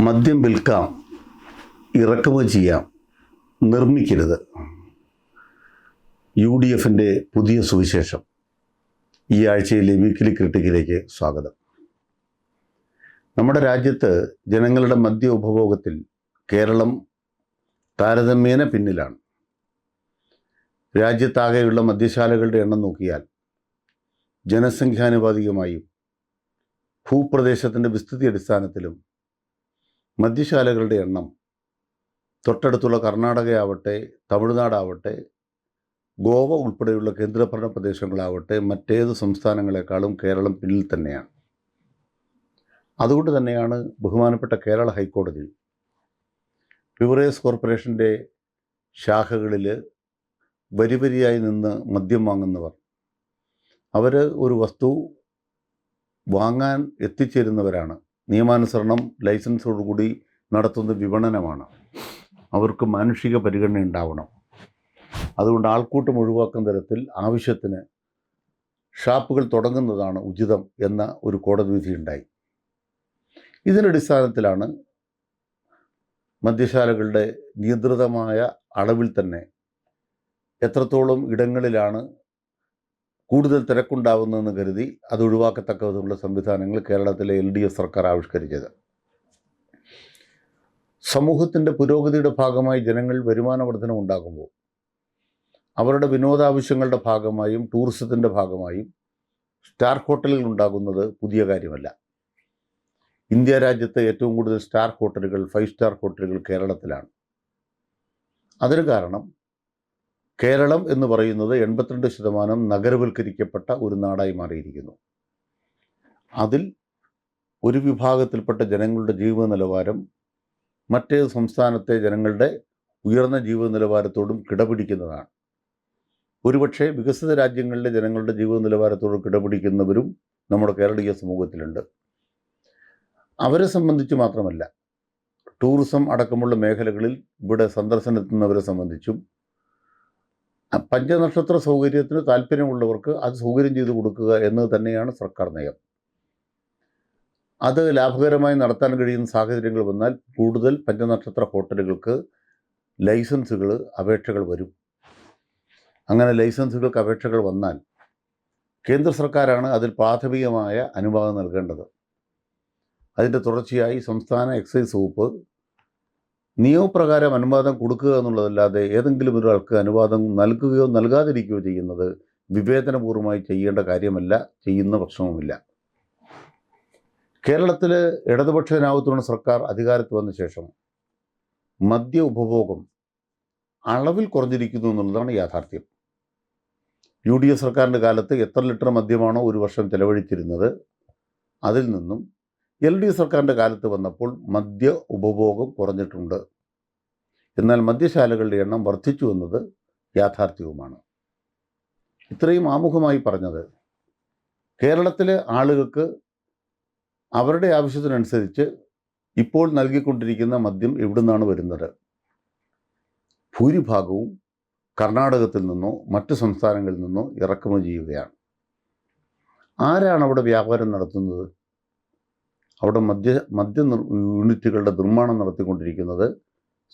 മദ്യം വിൽക്കാം ഇറക്കുമതി ചെയ്യാം നിർമ്മിക്കരുത്. യു ഡി എഫിന്റെ പുതിയ സുവിശേഷം. ഈ ആഴ്ചയിലെ വീക്കിലി ക്രിട്ടിക്കിലേക്ക് സ്വാഗതം. നമ്മുടെ രാജ്യത്ത് ജനങ്ങളുടെ മദ്യ ഉപഭോഗത്തിൽ കേരളം താരതമ്യേന പിന്നിലാണ്. രാജ്യത്താകെയുള്ള മദ്യശാലകളുടെ എണ്ണം നോക്കിയാൽ ജനസംഖ്യാനുപാതികമായും ഭൂപ്രദേശത്തിന്റെ വിസ്തൃതി അടിസ്ഥാനത്തിലും മദ്യശാലകളുടെ എണ്ണം തൊട്ടടുത്തുള്ള കർണാടകയാവട്ടെ തമിഴ്നാടാവട്ടെ ഗോവ ഉൾപ്പെടെയുള്ള കേന്ദ്രഭരണ പ്രദേശങ്ങളാവട്ടെ മറ്റേത് സംസ്ഥാനങ്ങളെക്കാളും കേരളം പിന്നിൽ തന്നെയാണ്. അതുകൊണ്ട് തന്നെയാണ് ബഹുമാനപ്പെട്ട കേരള ഹൈക്കോടതി ബിവറേജ് കോർപ്പറേഷന്റെ ശാഖകളിൽ വരി വരിയായി നിന്ന് മദ്യം വാങ്ങുന്നവർ. അവർ ഒരു വസ്തു വാങ്ങാൻ എത്തിച്ചേരുന്നവരാണ്. നിയമാനുസരണം ലൈസൻസോടുകൂടി നടത്തുന്ന വിപണനമാണ്. അവർക്ക് മാനുഷിക പരിഗണന ഉണ്ടാവണം. അതുകൊണ്ട് ആൾക്കൂട്ടം ഒഴിവാക്കുന്ന തരത്തിൽ ആവശ്യത്തിന് ഷാപ്പുകൾ തുടങ്ങുന്നതാണ് ഉചിതം എന്ന ഒരു കോടതി വിധിയുണ്ടായി ഇതിനടിസ്ഥാനത്തിലാണ് മദ്യശാലകളുടെ നിയന്ത്രിതമായ അളവിൽ തന്നെ എത്രത്തോളം ഇടങ്ങളിലാണ് കൂടുതൽ തിരക്കുണ്ടാവുന്നതെന്ന് കരുതി അത് ഒഴിവാക്കത്തക്ക വിധമുള്ള സംവിധാനങ്ങൾ കേരളത്തിലെ എൽ ഡി എഫ് സർക്കാർ ആവിഷ്കരിച്ചത്. സമൂഹത്തിന്റെ പുരോഗതിയുടെ ഭാഗമായി ജനങ്ങൾ വരുമാന വർധനം ഉണ്ടാകുമ്പോൾ അവരുടെ വിനോദാവശ്യങ്ങളുടെ ഭാഗമായും ടൂറിസത്തിന്റെ ഭാഗമായും സ്റ്റാർ ഹോട്ടലുകൾ ഉണ്ടാകുന്നത് പുതിയ കാര്യമല്ല. ഇന്ത്യ രാജ്യത്ത് ഏറ്റവും കൂടുതൽ സ്റ്റാർ ഹോട്ടലുകൾ ഫൈവ് സ്റ്റാർ ഹോട്ടലുകൾ കേരളത്തിലാണ്. അതിന് കാരണം കേരളം എന്ന് പറയുന്നത് എൺപത്തിരണ്ട് ശതമാനം നഗരവൽക്കരിക്കപ്പെട്ട ഒരു നാടായി മാറിയിരിക്കുന്നു. അതിൽ ഒരു വിഭാഗത്തിൽപ്പെട്ട ജനങ്ങളുടെ ജീവിത നിലവാരം മറ്റേ സംസ്ഥാനത്തെ ജനങ്ങളുടെ ഉയർന്ന ജീവിത നിലവാരത്തോടും കിടപിടിക്കുന്നതാണ്. ഒരുപക്ഷെ വികസിത രാജ്യങ്ങളിലെ ജനങ്ങളുടെ ജീവിത നിലവാരത്തോട് കിടപിടിക്കുന്നവരും നമ്മുടെ കേരളീയ സമൂഹത്തിലുണ്ട്. അവരെ സംബന്ധിച്ച് മാത്രമല്ല ടൂറിസം അടക്കമുള്ള മേഖലകളിൽ ഇവിടെ സന്ദർശനത്തുന്നവരെ സംബന്ധിച്ചും പഞ്ചനക്ഷത്ര സൗകര്യത്തിന് താല്പര്യമുള്ളവർക്ക് അത് സൗകര്യം ചെയ്തു കൊടുക്കുക എന്നത് തന്നെയാണ് സർക്കാർ നയം. അത് ലാഭകരമായി നടത്താൻ കഴിയുന്ന സാഹചര്യങ്ങൾ വന്നാൽ കൂടുതൽ പഞ്ചനക്ഷത്ര ഹോട്ടലുകൾക്ക് ലൈസൻസുകൾ അപേക്ഷകൾ വരും. അങ്ങനെ ലൈസൻസുകൾക്ക് അപേക്ഷകൾ വന്നാൽ കേന്ദ്ര സർക്കാരാണ് അതിൽ പ്രാഥമികമായ അനുവാദം നൽകേണ്ടത്. അതിന്റെ തുടർച്ചയായി സംസ്ഥാന എക്സൈസ് വകുപ്പ് നിയമപ്രകാരം അനുവാദം കൊടുക്കുക എന്നുള്ളതല്ലാതെ ഏതെങ്കിലും ഒരാൾക്ക് അനുവാദം നൽകുകയോ നൽകാതിരിക്കുകയോ ചെയ്യുന്നത് വിവേചനപൂർവമായി ചെയ്യേണ്ട കാര്യമല്ല ചെയ്യുന്ന പ്രശ്നവുമില്ല. കേരളത്തിൽ ഇടതുപക്ഷ സർക്കാർ അധികാരത്തിൽ വന്ന ശേഷം മദ്യ ഉപഭോഗം അളവിൽ കുറഞ്ഞിരിക്കുന്നു എന്നുള്ളതാണ് യാഥാർത്ഥ്യം. യു ഡി എഫ് സർക്കാരിന്റെ കാലത്ത് എത്ര ലിറ്റർ മദ്യമാണോ ഒരു വർഷം ചെലവഴിച്ചിരുന്നത് അതിൽ നിന്നും എൽ ഡി സർക്കാരിന്റെ കാലത്ത് വന്നപ്പോൾ മദ്യ ഉപഭോഗം കുറഞ്ഞിട്ടുണ്ട്. എന്നാൽ മദ്യശാലകളുടെ എണ്ണം വർദ്ധിച്ചു എന്നത് യാഥാർത്ഥ്യവുമാണ്. ഇത്രയും ആമുഖമായി പറഞ്ഞത് കേരളത്തിലെ ആളുകൾക്ക് അവരുടെ ആവശ്യത്തിനനുസരിച്ച് ഇപ്പോൾ നൽകിക്കൊണ്ടിരിക്കുന്ന മദ്യം എവിടെ നിന്നാണ് വരുന്നത്? ഭൂരിഭാഗവും കർണാടകത്തിൽ നിന്നോ മറ്റ് സംസ്ഥാനങ്ങളിൽ നിന്നോ ഇറക്കുമതി ചെയ്യുകയാണ്. ആരാണ് അവിടെ വ്യാപാരം നടത്തുന്നത്? അവിടെ മദ്യ മദ്യ യൂണിറ്റുകളുടെ നിർമ്മാണം നടത്തിക്കൊണ്ടിരിക്കുന്നത്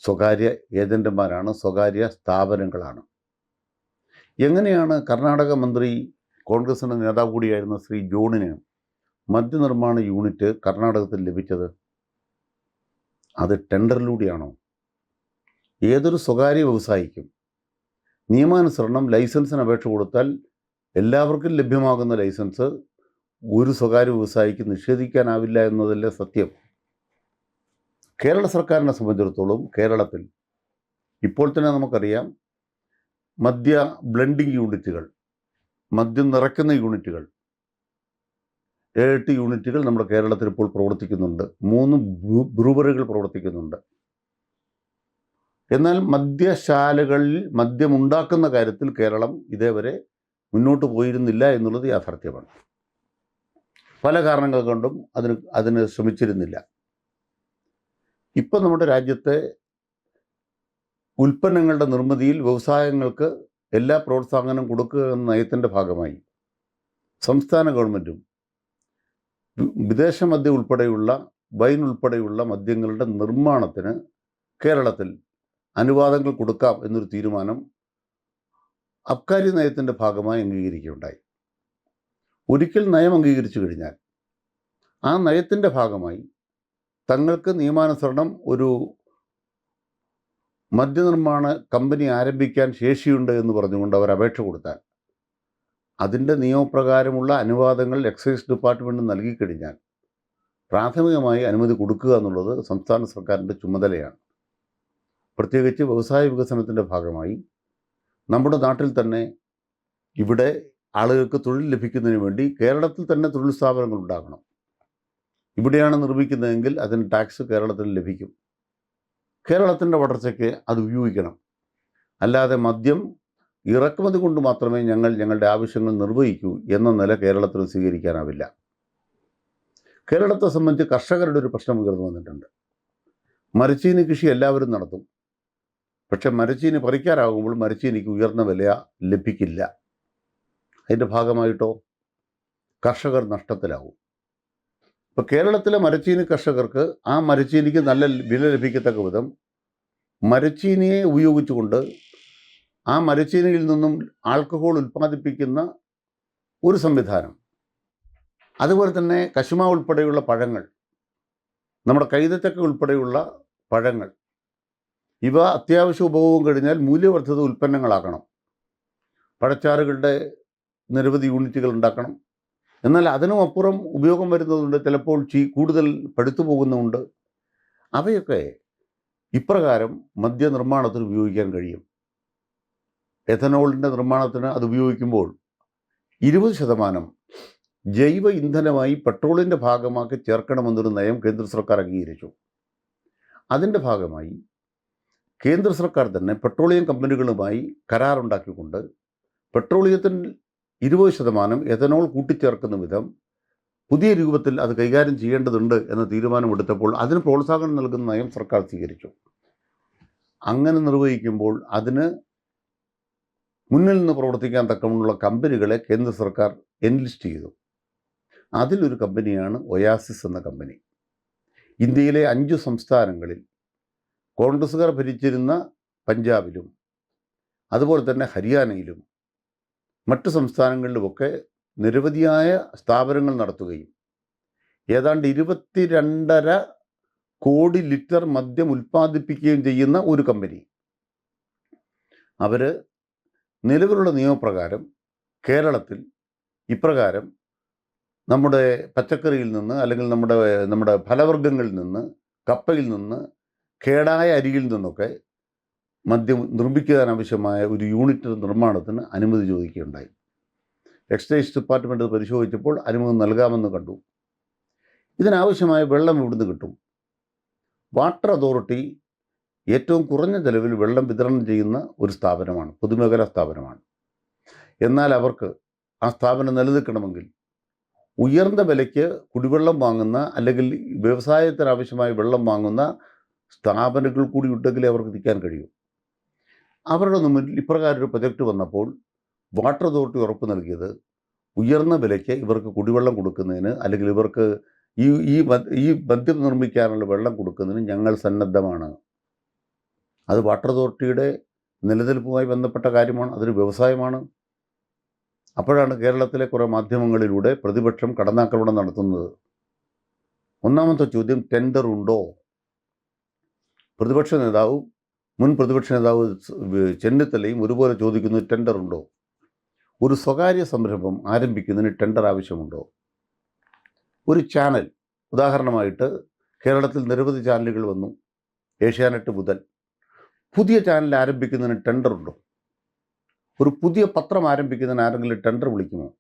സ്വകാര്യ ഏജന്റുമാരാണ് സ്വകാര്യ സ്ഥാപനങ്ങളാണ്. എങ്ങനെയാണ് കർണാടക മന്ത്രി കോൺഗ്രസിന്റെ നേതാവ് കൂടിയായിരുന്ന ശ്രീ ജോണിന് മദ്യനിർമ്മാണ യൂണിറ്റ് കർണാടകത്തിൽ ലഭിച്ചത്? അത് ടെൻഡറിലൂടെയാണോ? ഏതൊരു സ്വകാര്യ വ്യവസായിക്കും നിയമാനുസരണം ലൈസൻസിന് അപേക്ഷ കൊടുത്താൽ എല്ലാവർക്കും ലഭ്യമാകുന്ന ലൈസൻസ് ഒരു സ്വകാര്യ വ്യവസായിക്ക് നിഷേധിക്കാനാവില്ല എന്നതല്ലേ സത്യം. കേരള സർക്കാരിനെ സംബന്ധിച്ചിടത്തോളം കേരളത്തിൽ ഇപ്പോൾ തന്നെ നമുക്കറിയാം മദ്യ ബ്ലെൻഡിങ് യൂണിറ്റുകൾ മദ്യം നിറയ്ക്കുന്ന യൂണിറ്റുകൾ ഏഴെട്ട് യൂണിറ്റുകൾ നമ്മുടെ കേരളത്തിൽ ഇപ്പോൾ പ്രവർത്തിക്കുന്നുണ്ട്. മൂന്ന് ബ്രൂവറികൾ പ്രവർത്തിക്കുന്നുണ്ട്. എന്നാൽ മദ്യശാലകളിൽ മദ്യമുണ്ടാക്കുന്ന കാര്യത്തിൽ കേരളം ഇതേവരെ മുന്നോട്ട് പോയിരുന്നില്ല എന്നുള്ളത് യാഥാർത്ഥ്യമാണ്. പല കാരണങ്ങൾ കൊണ്ടും അതിന് അതിന് ശ്രമിച്ചിരുന്നില്ല. ഇപ്പം നമ്മുടെ രാജ്യത്തെ ഉൽപ്പന്നങ്ങളുടെ നിർമ്മിതിയിൽ വ്യവസായങ്ങൾക്ക് എല്ലാ പ്രോത്സാഹനം കൊടുക്കുക എന്ന നയത്തിന്റെ ഭാഗമായി സംസ്ഥാന ഗവൺമെന്റും വിദേശ മദ്യം ഉൾപ്പെടെയുള്ള വൈൻ ഉൾപ്പെടെയുള്ള മദ്യങ്ങളുടെ നിർമ്മാണത്തിന് കേരളത്തിൽ അനുവാദങ്ങൾ കൊടുക്കാം എന്നൊരു തീരുമാനം അബ്കാരി നയത്തിന്റെ ഭാഗമായി അംഗീകരിക്കുകയുണ്ടായി. ഒരിക്കൽ നയം അംഗീകരിച്ചു കഴിഞ്ഞാൽ ആ നയത്തിന്റെ ഭാഗമായി തങ്ങൾക്ക് നിയമാനുസരണം ഒരു മദ്യനിർമ്മാണ കമ്പനി ആരംഭിക്കാൻ ശേഷിയുണ്ട് എന്ന് പറഞ്ഞുകൊണ്ട് അവർ അപേക്ഷ കൊടുത്താൽ അതിന്റെ നിയമപ്രകാരമുള്ള അനുവാദങ്ങൾ എക്സൈസ് ഡിപ്പാർട്ട്മെന്റ് നൽകിക്കഴിഞ്ഞാൽ പ്രാഥമികമായി അനുമതി കൊടുക്കുക എന്നുള്ളത് സംസ്ഥാന സർക്കാരിന്റെ ചുമതലയാണ്. പ്രത്യേകിച്ച് വ്യവസായ വികസനത്തിന്റെ ഭാഗമായി നമ്മുടെ നാട്ടിൽ തന്നെ ഇവിടെ ആളുകൾക്ക് തൊഴിൽ ലഭിക്കുന്നതിന് വേണ്ടി കേരളത്തിൽ തന്നെ തൊഴിൽ സ്ഥാപനങ്ങൾ ഉണ്ടാകണം. ഇവിടെയാണ് നിർമ്മിക്കുന്നതെങ്കിൽ അതിന് ടാക്സ് കേരളത്തിൽ ലഭിക്കും. കേരളത്തിന്റെ വളർച്ചയ്ക്ക് അത് ഉപയോഗിക്കണം. അല്ലാതെ മദ്യം ഇറക്കുമതി കൊണ്ട് മാത്രമേ ഞങ്ങൾ ഞങ്ങളുടെ ആവശ്യങ്ങൾ നിർവഹിക്കൂ എന്ന നില കേരളത്തിൽ സ്വീകരിക്കാനാവില്ല. കേരളത്തെ സംബന്ധിച്ച് കർഷകരുടെ ഒരു പ്രശ്നം ഉയർന്നു വന്നിട്ടുണ്ട്. മരച്ചീനി കൃഷി എല്ലാവരും നടത്തും. പക്ഷെ മരച്ചീനി പറിക്കാറാകുമ്പോൾ മരച്ചീനിക്ക് ഉയർന്ന വില ലഭിക്കില്ല. അതിന്റെ ഭാഗമായിട്ടോ? കർഷകർ നഷ്ടത്തിലാവും. ഇപ്പോൾ കേരളത്തിലെ മരച്ചീനി കർഷകർക്ക് ആ മരച്ചീനിക്ക് നല്ല വില ലഭിക്കത്തക്ക വിധം മരച്ചീനിയെ ഉപയോഗിച്ചുകൊണ്ട് ആ മരച്ചീനിയിൽ നിന്നും ആൽക്കഹോൾ ഉൽപ്പാദിപ്പിക്കുന്ന ഒരു സംവിധാനം. അതുപോലെ തന്നെ കശുമ ഉൾപ്പെടെയുള്ള പഴങ്ങൾ നമ്മുടെ കൈതച്ചക്ക ഉൾപ്പെടെയുള്ള പഴങ്ങൾ ഇവ അത്യാവശ്യ ഉപഭോഗം കഴിഞ്ഞാൽ മൂല്യവർദ്ധിത ഉൽപ്പന്നങ്ങളാക്കണം പഴച്ചാറുകളുടെ നിരവധി യൂണിറ്റുകൾ ഉണ്ടാക്കണം. എന്നാൽ അതിനും അപ്പുറം ഉപയോഗം വരുന്നതുണ്ട്. ചിലപ്പോൾ ചീ കൂടുതൽ പഠിത്തു പോകുന്നുമുണ്ട്. അവയൊക്കെ ഇപ്രകാരം മദ്യനിർമ്മാണത്തിന് ഉപയോഗിക്കാൻ കഴിയും. എഥനോളിന്റെ നിർമ്മാണത്തിന് അത് ഉപയോഗിക്കുമ്പോൾ ഇരുപത് ശതമാനം ജൈവ ഇന്ധനമായി പെട്രോളിന്റെ ഭാഗമാക്കി ചേർക്കണമെന്നൊരു നയം കേന്ദ്ര സർക്കാർ അംഗീകരിച്ചു. അതിന്റെ ഭാഗമായി കേന്ദ്ര സർക്കാർ തന്നെ പെട്രോളിയം കമ്പനികളുമായി കരാറുണ്ടാക്കിക്കൊണ്ട് പെട്രോളിയത്തിൽ ഇരുപത് ശതമാനം എഥനോൾ കൂട്ടിച്ചേർക്കുന്ന വിധം പുതിയ രൂപത്തിൽ അത് കൈകാര്യം ചെയ്യേണ്ടതുണ്ട് എന്ന തീരുമാനമെടുത്തപ്പോൾ അതിന് പ്രോത്സാഹനം നൽകുന്ന നയം സർക്കാർ സ്വീകരിച്ചു. അങ്ങനെ നിർവഹിക്കുമ്പോൾ അതിന് മുന്നിൽ നിന്ന് പ്രവർത്തിക്കാൻ തക്കമുള്ള കമ്പനികളെ കേന്ദ്ര സർക്കാർ എൻലിസ്റ്റ് ചെയ്തു. അതിലൊരു കമ്പനിയാണ് ഒയാസിസ് എന്ന കമ്പനി. ഇന്ത്യയിലെ അഞ്ച് സംസ്ഥാനങ്ങളിൽ കോൺഗ്രസ്സുകാർ ഭരിച്ചിരുന്ന പഞ്ചാബിലും അതുപോലെ തന്നെ ഹരിയാനയിലും മറ്റ് സംസ്ഥാനങ്ങളിലുമൊക്കെ നിരവധിയായ സ്ഥാപനങ്ങൾ നടത്തുകയും ഏതാണ്ട് ഇരുപത്തി രണ്ടര കോടി ലിറ്റർ മദ്യം ഉൽപ്പാദിപ്പിക്കുകയും ചെയ്യുന്ന ഒരു കമ്പനി. അവർ നിലവിലുള്ള നിയമപ്രകാരം കേരളത്തിൽ ഇപ്രകാരം നമ്മുടെ പച്ചക്കറിയിൽ നിന്ന് അല്ലെങ്കിൽ നമ്മുടെ നമ്മുടെ ഫലവർഗങ്ങളിൽ നിന്ന് കപ്പയിൽ നിന്ന് കേടായ അരിയിൽ നിന്നൊക്കെ മദ്യം നിർമ്മിക്കാൻ ആവശ്യമായ ഒരു യൂണിറ്റ് നിർമ്മാണത്തിന് അനുമതി ചോദിക്കുകയുണ്ടായി. എക്സൈസ് ഡിപ്പാർട്ട്മെന്റ് പരിശോധിച്ചപ്പോൾ അനുമതി നൽകാമെന്ന് കണ്ടു. ഇതിനാവശ്യമായ വെള്ളം ഇവിടുന്ന് കിട്ടും. വാട്ടർ അതോറിറ്റി ഏറ്റവും കുറഞ്ഞ ചെലവിൽ വെള്ളം വിതരണം ചെയ്യുന്ന ഒരു സ്ഥാപനമാണ് പൊതുമേഖലാ സ്ഥാപനമാണ്. എന്നാൽ അവർക്ക് ആ സ്ഥാപനം നിലനിൽക്കണമെങ്കിൽ ഉയർന്ന വിലയ്ക്ക് കുടിവെള്ളം വാങ്ങുന്ന അല്ലെങ്കിൽ വ്യവസായത്തിന് ആവശ്യമായ വെള്ളം വാങ്ങുന്ന സ്ഥാപനങ്ങൾ കൂടി ഉണ്ടെങ്കിലേ അവർക്ക് നിൽക്കാൻ കഴിയൂ. അവരുടെ മുന്നിൽ ഇപ്രകാരം ഒരു പ്രൊജക്റ്റ് വന്നപ്പോൾ വാട്ടർ അതോറിറ്റി ഉറപ്പ് നൽകിയത് ഉയർന്ന വിലയ്ക്ക് ഇവർക്ക് കുടിവെള്ളം കൊടുക്കുന്നതിന് അല്ലെങ്കിൽ ഇവർക്ക് ഈ ഈ ഈ മദ്യം നിർമ്മിക്കാനുള്ള വെള്ളം കൊടുക്കുന്നതിന് ഞങ്ങൾ സന്നദ്ധമാണ്. അത് വാട്ടർ അതോറിറ്റിയുടെ നിലനിൽപ്പുമായി ബന്ധപ്പെട്ട കാര്യമാണ് അതൊരു വ്യവസായമാണ്. അപ്പോഴാണ് കേരളത്തിലെ കുറേ മാധ്യമങ്ങളിലൂടെ പ്രതിപക്ഷം കടന്നാക്രമണം നടത്തുന്നത്. ഒന്നാമത്തെ ചോദ്യം ടെൻഡർ ഉണ്ടോ? പ്രതിപക്ഷ നേതാവും മുൻ പ്രതിപക്ഷ നേതാവ് ചെന്നിത്തലയും ഒരുപോലെ ചോദിക്കുന്നു ടെൻഡർ ഉണ്ടോ? ഒരു സ്വകാര്യ സംരംഭം ആരംഭിക്കുന്നതിന് ടെൻഡർ ആവശ്യമുണ്ടോ? ഒരു ചാനൽ ഉദാഹരണമായിട്ട് കേരളത്തിൽ നിരവധി ചാനലുകൾ വന്നു. ഏഷ്യാനെറ്റ് മുതൽ. പുതിയ ചാനൽ ആരംഭിക്കുന്നതിന് ടെൻഡർ ഉണ്ടോ? ഒരു പുതിയ പത്രം ആരംഭിക്കുന്നതിന് ആരെങ്കിലും ടെൻഡർ വിളിക്കുമോ?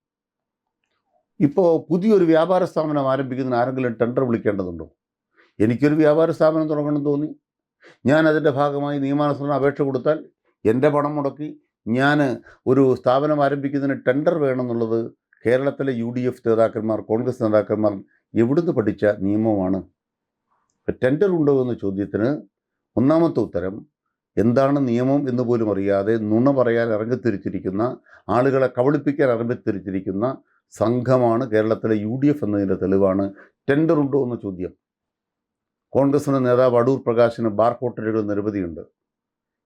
ഇപ്പോൾ പുതിയൊരു വ്യാപാര സ്ഥാപനം ആരംഭിക്കുന്നതിന് ആരെങ്കിലും ടെൻഡർ വിളിക്കേണ്ടതുണ്ടോ? എനിക്കൊരു വ്യാപാര സ്ഥാപനം തുടങ്ങണം തോന്നി. ഞാൻ അതിന്റെ ഭാഗമായി നിയമാനുസരണം അപേക്ഷ കൊടുത്താൽ എന്റെ പണം മുടക്കി ഞാൻ ഒരു സ്ഥാപനം ആരംഭിക്കുന്നതിന് ടെൻഡർ വേണമെന്നുള്ളത് കേരളത്തിലെ യു ഡി എഫ് നേതാക്കന്മാർ കോൺഗ്രസ് നേതാക്കന്മാർ എവിടുന്ന് പഠിച്ച നിയമമാണ്? ടെൻഡർ ഉണ്ടോ എന്ന ചോദ്യത്തിന് ഒന്നാമത്തെ ഉത്തരം എന്താണ് നിയമം എന്ന് പോലും അറിയാതെ നുണ പറയാൻ ഇറങ്ങിത്തിരിച്ചിരിക്കുന്ന ആളുകളെ കബളിപ്പിക്കാൻ ഇറങ്ങിത്തിരിച്ചിരിക്കുന്ന സംഘമാണ് കേരളത്തിലെ യു ഡി എഫ് എന്നതിന്റെ തെളിവാണ് ടെൻഡർ ഉണ്ടോ എന്ന ചോദ്യം. കോൺഗ്രസിന്റെ നേതാവ് അടൂർ പ്രകാശിന് ബാർ ഹോട്ടലുകൾ നിരവധിയുണ്ട്.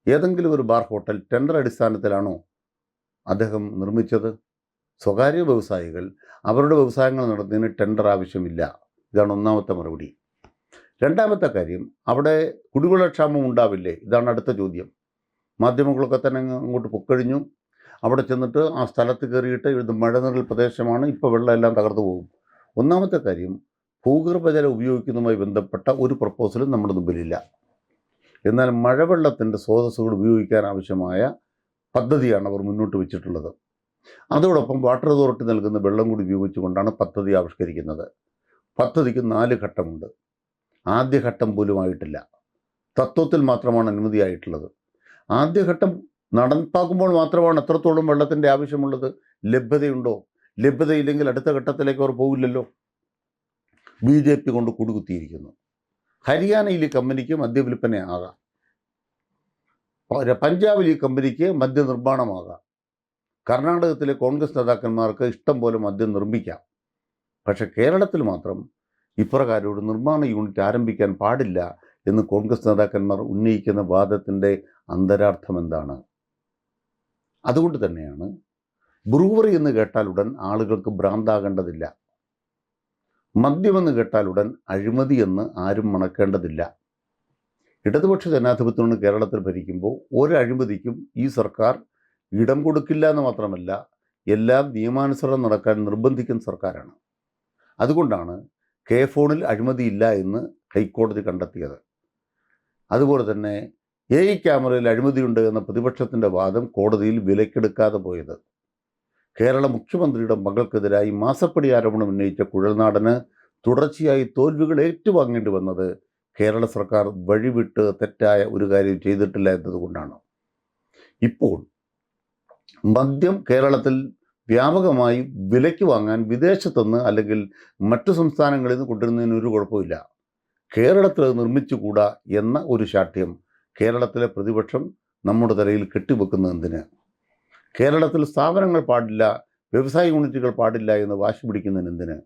ഏതെങ്കിലും ഒരു ബാർ ഹോട്ടൽ ടെൻഡർ അടിസ്ഥാനത്തിലാണോ അദ്ദേഹം നിർമ്മിച്ചത്? സ്വകാര്യ വ്യവസായികൾ അവരുടെ വ്യവസായങ്ങൾ നടത്തുന്നതിന് ടെൻഡർ ആവശ്യമില്ല. ഇതാണ് ഒന്നാമത്തെ മറുപടി. രണ്ടാമത്തെ കാര്യം അവിടെ കുടിവെള്ളക്ഷാമം ഉണ്ടാവില്ലേ? ഇതാണ് അടുത്ത ചോദ്യം. മാധ്യമങ്ങളൊക്കെ തന്നെ അങ്ങോട്ട് പൊക്കഴിഞ്ഞു. അവിടെ ചെന്നിട്ട് ആ സ്ഥലത്ത് കയറിയിട്ട് ഇത് മഴനിഴൽ പ്രദേശമാണ്. ഇപ്പോൾ വെള്ളം എല്ലാം തകർന്നു പോകും. ഒന്നാമത്തെ കാര്യം ഭൂഗർഭജലം ഉപയോഗിക്കുന്നതുമായി ബന്ധപ്പെട്ട ഒരു പ്രപ്പോസലും നമ്മുടെ മുമ്പിലില്ല. എന്നാൽ മഴവെള്ളത്തിന്റെ സ്രോതസ്സുകൾ ഉപയോഗിക്കാൻ ആവശ്യമായ പദ്ധതിയാണ് അവർ മുന്നോട്ട് വെച്ചിട്ടുള്ളത്. അതോടൊപ്പം വാട്ടർ അതോറിറ്റി നൽകുന്ന വെള്ളം കൂടി ഉപയോഗിച്ചുകൊണ്ടാണ് പദ്ധതി ആവിഷ്കരിക്കുന്നത്. പദ്ധതിക്ക് നാല് ഘട്ടമുണ്ട്. ആദ്യഘട്ടം പോലും ആയിട്ടില്ല. തത്വത്തിൽ മാത്രമാണ് അനുമതിയായിട്ടുള്ളത് ആദ്യഘട്ടം നടപ്പാക്കുമ്പോൾ മാത്രമാണ് എത്രത്തോളം വെള്ളത്തിന്റെ ആവശ്യമുള്ളത്. ലഭ്യതയുണ്ടോ? ലഭ്യതയില്ലെങ്കിൽ അടുത്ത ഘട്ടത്തിലേക്ക് അവർ പോകില്ലല്ലോ ബി ജെ പി കൊണ്ട് കുടുകുത്തിയിരിക്കുന്നു. ഹരിയാനയിൽ ഈ കമ്പനിക്ക് മദ്യവിൽപ്പന ആകാം പ- പഞ്ചാബിൽ ഈ കമ്പനിക്ക് മദ്യനിർമ്മാണമാകാം. കർണാടകത്തിലെ കോൺഗ്രസ് നേതാക്കന്മാർക്ക് ഇഷ്ടം പോലെ മദ്യം നിർമ്മിക്കാം. പക്ഷെ കേരളത്തിൽ മാത്രം ഇപ്രകാരം ഒരു നിർമ്മാണ യൂണിറ്റ് ആരംഭിക്കാൻ പാടില്ല എന്ന് കോൺഗ്രസ് നേതാക്കന്മാർ ഉന്നയിക്കുന്ന വാദത്തിന്റെ അന്തരാർത്ഥം എന്താണ്? അതുകൊണ്ട് തന്നെയാണ് ബ്രൂവറി എന്ന് കേട്ടാലുടൻ ആളുകൾക്ക് ഭ്രാന്താകേണ്ടതില്ല. മദ്യമെന്ന് കേട്ടാൽ ഉടൻ അഴിമതി എന്ന് ആരും മണക്കേണ്ടതില്ല. ഇടതുപക്ഷ ജനാധിപത്യമാണ് കേരളത്തിൽ ഭരിക്കുമ്പോൾ ഒരു അഴിമതിക്കും ഈ സർക്കാർ ഇടം കൊടുക്കില്ല എന്ന് മാത്രമല്ല എല്ലാം നിയമാനുസരണം നടക്കാൻ നിർബന്ധിക്കുന്ന സർക്കാരാണ്. അതുകൊണ്ടാണ് കെ ഫോണിൽ അഴിമതിയില്ല എന്ന് ഹൈക്കോടതി കണ്ടെത്തിയത്. അതുപോലെ തന്നെ എ ക്യാമറയിൽ അഴിമതിയുണ്ട് എന്ന പ്രതിപക്ഷത്തിന്റെ വാദം കോടതിയിൽ വിലക്കെടുക്കാതെ പോയത്. കേരള മുഖ്യമന്ത്രിയുടെ മകൾക്കെതിരായി മാസപ്പടി ആരോപണം ഉന്നയിച്ച കുഴൽനാടന് തുടർച്ചയായി തോൽവികൾ ഏറ്റുവാങ്ങേണ്ടി വന്നത് കേരള സർക്കാർ വഴിവിട്ട് തെറ്റായ ഒരു കാര്യം ചെയ്തിട്ടില്ല എന്നതുകൊണ്ടാണ്. ഇപ്പോൾ മദ്യം കേരളത്തിൽ വ്യാപകമായി വിലയ്ക്ക് വാങ്ങാൻ വിദേശത്തുനിന്ന് അല്ലെങ്കിൽ മറ്റു സംസ്ഥാനങ്ങളിൽ നിന്ന് കൊണ്ടുവരുന്നതിന് ഒരു കുഴപ്പമില്ല കേരളത്തിൽ നിർമ്മിച്ചുകൂടാ എന്ന ഒരു ശാഠ്യം കേരളത്തിലെ പ്രതിപക്ഷം നമ്മുടെ തലയിൽ കെട്ടിവെക്കുന്നത് കേരളത്തിൽ സ്ഥാപനങ്ങൾ പാടില്ല വ്യവസായ യൂണിറ്റുകൾ പാടില്ല എന്ന് വാശി പിടിക്കുന്നതിന് എന്തിന്?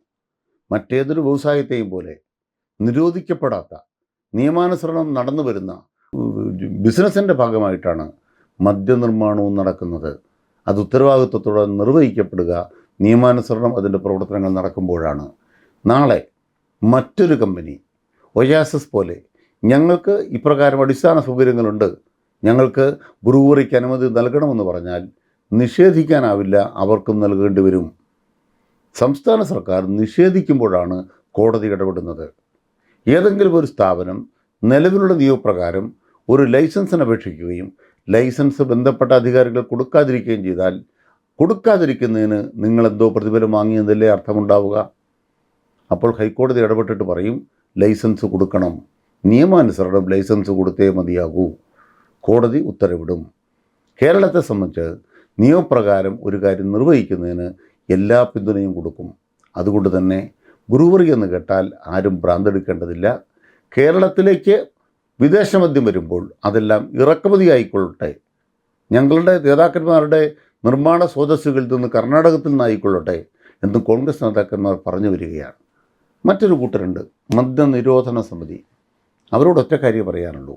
മറ്റേതൊരു വ്യവസായത്തെയും പോലെ നിരോധിക്കപ്പെടാത്ത നിയമാനുസരണം നടന്നു വരുന്ന ബിസിനസ്സിന്റെ ഭാഗമായിട്ടാണ് മദ്യനിർമ്മാണവും നടക്കുന്നത്. അത് ഉത്തരവാദിത്വത്തോടെ നിർവഹിക്കപ്പെടുക നിയമാനുസരണം അതിന്റെ പ്രവർത്തനങ്ങൾ നടക്കുമ്പോഴാണ്. നാളെ മറ്റൊരു കമ്പനി ഒയാസസ് പോലെ ഞങ്ങൾക്ക് ഇപ്രകാരം അടിസ്ഥാന സൗകര്യങ്ങളുണ്ട്. ഞങ്ങൾക്ക് ബ്രൂവറിക്ക് അനുമതി നൽകണമെന്ന് പറഞ്ഞാൽ നിഷേധിക്കാനാവില്ല അവർക്കും നൽകേണ്ടി വരും. സംസ്ഥാന സർക്കാർ നിഷേധിക്കുമ്പോഴാണ് കോടതി ഇടപെടുന്നത്. ഏതെങ്കിലും ഒരു സ്ഥാപനം നിലവിലുള്ള നിയമപ്രകാരം ഒരു ലൈസൻസിന് അപേക്ഷിക്കുകയും ലൈസൻസ് ബന്ധപ്പെട്ട അധികാരികൾ കൊടുക്കാതിരിക്കുകയും ചെയ്താൽ കൊടുക്കാതിരിക്കുന്നതിന് നിങ്ങളെന്തോ പ്രതിഫലം വാങ്ങിയതല്ലേ അർത്ഥമുണ്ടാവുക? അപ്പോൾ ഹൈക്കോടതി ഇടപെട്ടിട്ട് പറയും ലൈസൻസ് കൊടുക്കണം. നിയമാനുസരണം ലൈസൻസ് കൊടുത്തേ മതിയാകൂ. കോടതി ഉത്തരവിടും. കേരളത്തെ സംബന്ധിച്ച് നിയമപ്രകാരം ഒരു കാര്യം നിർവഹിക്കുന്നതിന് എല്ലാ പിന്തുണയും കൊടുക്കും. അതുകൊണ്ട് തന്നെ ബ്രൂവറി എന്ന് കേട്ടാൽ ആരും ഭ്രാന്തെടുക്കേണ്ടതില്ല. കേരളത്തിലേക്ക് വിദേശ മദ്യം വരുമ്പോൾ അതെല്ലാം ഇറക്കുമതി ആയിക്കൊള്ളട്ടെ. ഞങ്ങളുടെ നേതാക്കന്മാരുടെ നിർമ്മാണ സ്രോതസ്സുകളിൽ നിന്ന് കർണാടകത്തിൽ നിന്നായിക്കൊള്ളട്ടെ എന്ന് കോൺഗ്രസ് നേതാക്കന്മാർ പറഞ്ഞു വരികയാണ്. മറ്റൊരു കൂട്ടരുണ്ട് മദ്യനിരോധന സമിതി. അവരോട് ഒറ്റ കാര്യം പറയാനുള്ളൂ.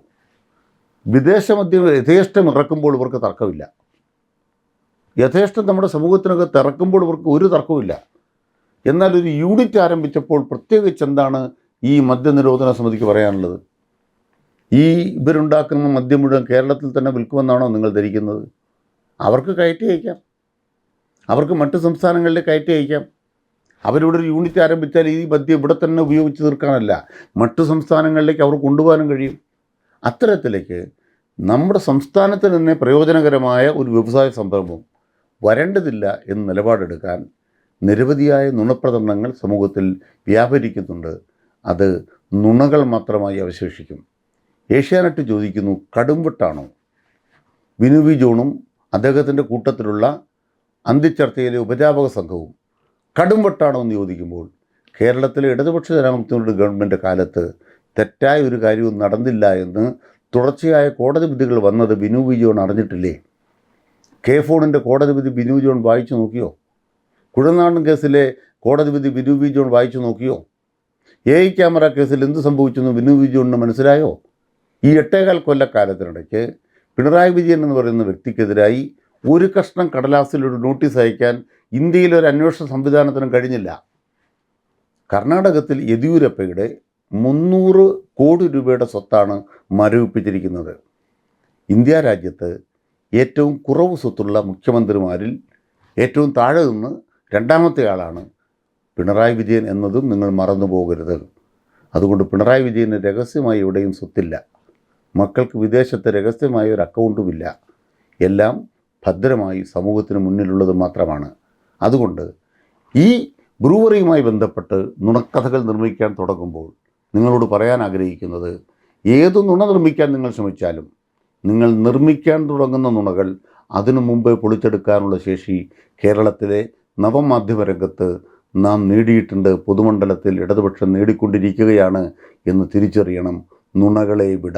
വിദേശ മദ്യം യഥേഷ്ടം ഇറക്കുമ്പോൾ ഇവർക്ക് തർക്കമില്ല. യഥേഷ്ടം നമ്മുടെ സമൂഹത്തിനകത്ത് ഇറക്കുമ്പോൾ ഇവർക്ക് ഒരു തർക്കവുമില്ല. എന്നാൽ ഒരു യൂണിറ്റ് ആരംഭിച്ചപ്പോൾ പ്രത്യേകിച്ച് എന്താണ് ഈ മദ്യനിരോധന സമിതിക്ക് പറയാനുള്ളത്? ഈ ഇവരുണ്ടാക്കുന്ന മദ്യം മുഴുവൻ കേരളത്തിൽ തന്നെ വിൽക്കുമെന്നാണോ നിങ്ങൾ ധരിക്കുന്നത്? അവർക്ക് കയറ്റി അയക്കാം. അവർക്ക് മറ്റ് സംസ്ഥാനങ്ങളിൽ കയറ്റി അയക്കാം. അവരിവിടെ ഒരു യൂണിറ്റ് ആരംഭിച്ചാൽ ഈ മദ്യം ഇവിടെ തന്നെ ഉപയോഗിച്ച് തീർക്കാനല്ല. മറ്റു സംസ്ഥാനങ്ങളിലേക്ക് അവർ കൊണ്ടുപോകാനും കഴിയും. അത്തരത്തിലേക്ക് നമ്മുടെ സംസ്ഥാനത്തിന് തന്നെ പ്രയോജനകരമായ ഒരു വ്യവസായ സംരംഭം വരേണ്ടതില്ല എന്ന് നിലപാടെടുക്കാൻ നിരവധിയായ നുണപ്രചരണങ്ങൾ സമൂഹത്തിൽ വ്യാപരിക്കുന്നുണ്ട്. അത് നുണകൾ മാത്രമായി അവശേഷിക്കും. ഏഷ്യാനെറ്റ് ചോദിക്കുന്നു കടുംവെട്ടാണോ വിനു വി ജോണും അദ്ദേഹത്തിന്റെ കൂട്ടത്തിലുള്ള അന്തിച്ചർച്ചയിലെ ഉപജാപക സംഘവും കടുംവെട്ടാണോ എന്ന് ചോദിക്കുമ്പോൾ കേരളത്തിലെ ഇടതുപക്ഷ ജനാധിപത്യ ഗവൺമെന്റ് കാലത്ത് തെറ്റായ ഒരു കാര്യവും നടന്നില്ല എന്ന് തുടർച്ചയായ കോടതി വിധികൾ വന്നത് വിനു വിജയോൺ അറിഞ്ഞിട്ടില്ലേ? കെ ഫോണിന്റെ കോടതി വിധി ബിനു ജോൺ വായിച്ചു നോക്കിയോ? കുഴനാടൻ കേസിലെ കോടതി വിധി ബിനു വി ജോൺ വായിച്ചു നോക്കിയോ? എ ഐ ക്യാമറ കേസിൽ എന്ത് സംഭവിച്ചെന്ന് ബിനു വി ജോണിന് മനസ്സിലായോ? ഈ എട്ടേകാൽ കൊല്ലക്കാലത്തിനിടയ്ക്ക് പിണറായി വിജയൻ എന്ന് പറയുന്ന വ്യക്തിക്കെതിരായി ഒരു കഷ്ണം കടലാസിൽ ഒരു നോട്ടീസ് അയക്കാൻ ഇന്ത്യയിലെ ഒരു അന്വേഷണ സംവിധാനത്തിനും കഴിഞ്ഞില്ല. കർണാടകത്തിൽ യെദ്യൂരപ്പയുടെ മുന്നൂറ് കോടി രൂപയുടെ സ്വത്താണ് മരവിപ്പിച്ചിരിക്കുന്നത്. ഇന്ത്യ രാജ്യത്ത് ഏറ്റവും കുറവ് സ്വത്തുള്ള മുഖ്യമന്ത്രിമാരിൽ ഏറ്റവും താഴെ നിന്ന് രണ്ടാമത്തെ ആളാണ് പിണറായി വിജയൻ എന്നതും നിങ്ങൾ മറന്നു പോകരുത്. അതുകൊണ്ട് പിണറായി വിജയന് രഹസ്യമായി എവിടെയും സ്വത്തില്ല. മക്കൾക്ക് വിദേശത്ത് രഹസ്യമായ ഒരു അക്കൗണ്ടുമില്ല എല്ലാം ഭദ്രമായി സമൂഹത്തിന് മുന്നിലുള്ളത് മാത്രമാണ്. അതുകൊണ്ട് ഈ ബ്രൂവറിയുമായി ബന്ധപ്പെട്ട് നുണക്കഥകൾ നിർമ്മിക്കാൻ തുടങ്ങുമ്പോൾ നിങ്ങളോട് പറയാൻ ആഗ്രഹിക്കുന്നത് ഏത് നുണ നിർമ്മിക്കാൻ നിങ്ങൾ ശ്രമിച്ചാലും നിങ്ങൾ നിർമ്മിക്കാൻ തുടങ്ങുന്ന നുണകൾ അതിനു മുമ്പേ പൊളിച്ചെടുക്കാനുള്ള ശേഷി കേരളത്തിലെ നവമാധ്യമ രംഗത്ത് നാം നേടിയിട്ടുണ്ട്. പൊതുമണ്ഡലത്തിൽ ഇടതുപക്ഷം നേടിക്കൊണ്ടിരിക്കുകയാണ് എന്ന് തിരിച്ചറിയണം. നുണകളെ വിട.